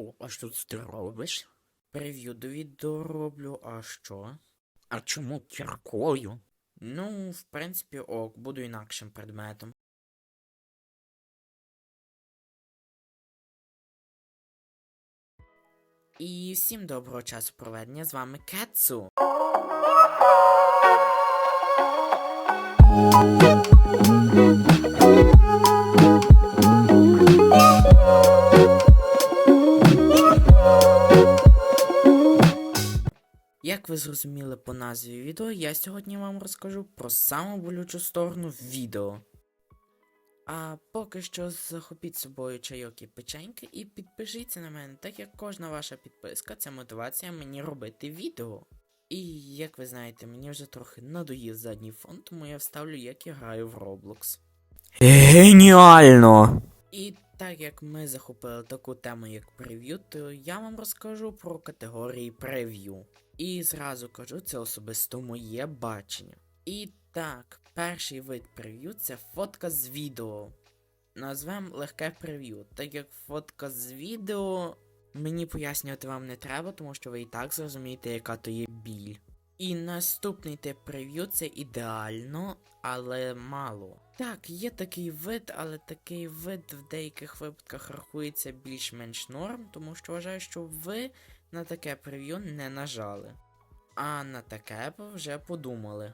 О, а що ти робиш? Прев'ю до відео роблю, а що? А чому кіркою? Ну, в принципі, ок, буду інакшим предметом. І всім доброго часу проведення з вами Кетсу. Як ви зрозуміли по назві відео, я сьогодні вам розкажу про саму болючу сторону відео. А поки що захопіть собою чайок і печеньки і підпишіться на мене, так як кожна ваша підписка це мотивація мені робити відео. І як ви знаєте, мені вже трохи надоїв задній фон, тому я вставлю, як я граю в Roblox. Геніально! І так як ми захопили таку тему, як прев'ю, то я вам розкажу про категорії прев'ю. І зразу кажу, це особисто моє бачення. І так, перший вид прев'ю це фотка з відео. Назвемо легке прев'ю, так як фотка з відео мені пояснювати вам не треба, тому що ви і так зрозумієте, яка то є біль. І наступний тип прев'ю це ідеально, але мало. Так, є такий вид, але такий вид в деяких випадках рахується більш-менш норм, тому що вважаю, що ви на таке прев'ю не нажали. А на таке вже подумали.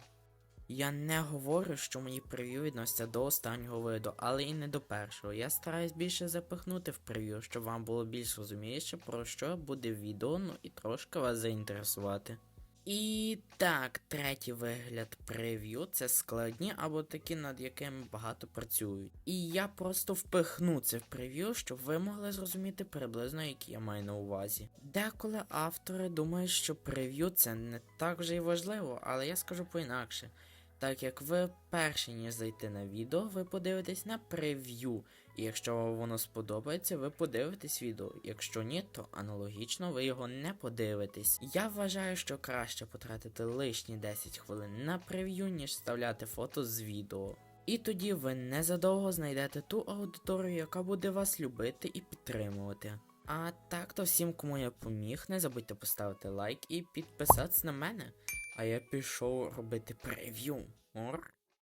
Я не говорю, що мої прев'ю відносяться до останнього виду, але і не до першого. Я стараюсь більше запихнути в прев'ю, щоб вам було більш розумієше, про що буде відео, ну і трошки вас заінтересувати. І так, третій вигляд прев'ю це складні або такі, над якими багато працюють. І я просто впихну це в прев'ю, щоб ви могли зрозуміти приблизно, які я маю на увазі. Деколи автори думають, що прев'ю це не так вже й важливо, але я скажу по-інакше. Так як ви перші ніж зайти на відео, ви подивитесь на прев'ю. І якщо вам воно сподобається, ви подивитесь відео. Якщо ні, то аналогічно ви його не подивитесь. Я вважаю, що краще потратити лишні 10 хвилин на прев'ю, ніж вставляти фото з відео. І тоді ви незадовго знайдете ту аудиторію, яка буде вас любити і підтримувати. А так то всім, кому я поміг, не забудьте поставити лайк і підписатися на мене. А я пішов робити прев'ю. Ор.